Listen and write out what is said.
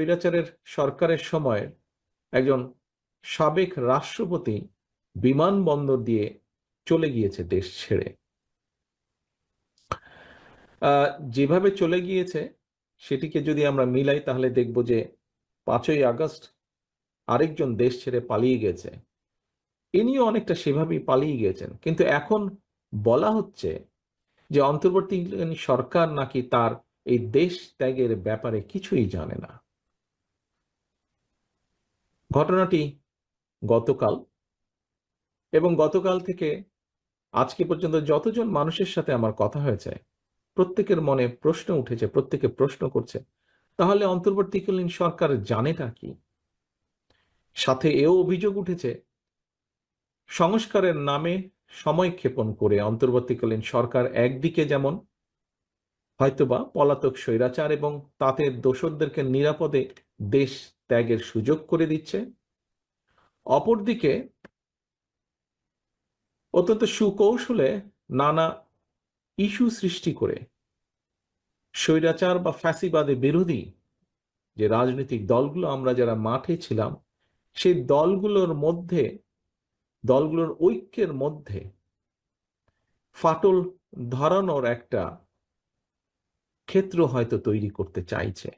স্বৈরাচারের সরকারের সময় একজন সাবেক রাষ্ট্রপতি বিমানবন্দর দিয়ে চলে গিয়েছে দেশ ছেড়ে। যেভাবে চলে গিয়েছে, সেটিকে যদি আমরা মিলাই, তাহলে দেখব যে পাঁচই আগস্ট আরেকজন দেশ ছেড়ে পালিয়ে গেছে। ইনিও অনেকটা সেভাবেই পালিয়ে গিয়েছেন। কিন্তু এখন বলা হচ্ছে যে অন্তর্বর্তীকালীন সরকার নাকি তার এই দেশ ত্যাগের ব্যাপারে কিছুই জানে না। ঘটনাটি গতকাল এবং গতকাল থেকে আজকে পর্যন্ত যতজন মানুষের সাথে আমার কথা হয়েছে, প্রত্যেকের মনে প্রশ্ন উঠেছে, প্রত্যেকে প্রশ্ন করছে, তাহলে অন্তর্বর্তীকালীন সরকার জানেটা কি? সাথে এও অভিযোগ উঠেছে, সংস্কারের নামে সময় ক্ষেপণ করে অন্তর্বর্তীকালীন সরকার একদিকে যেমন হয়তোবা পলাতক স্বৈরাচার এবং তাতে দোসরদেরকে নিরাপদে দেশ ত্যাগের সুযোগ করে দিচ্ছে। অপরদিকে অত্যন্ত সুকৌশলে নানা ইস্যু সৃষ্টি করে স্বৈরাচার বা ফ্যাসিবাদে বিরোধী যে রাজনৈতিক দলগুলো আমরা যারা মাঠে ছিলাম, সেই দলগুলোর মধ্যে, দলগুলোর ঐক্যের মধ্যে ফাটল ধরানোর একটা ক্ষেত্র হয়তো তৈরি করতে চাইছে।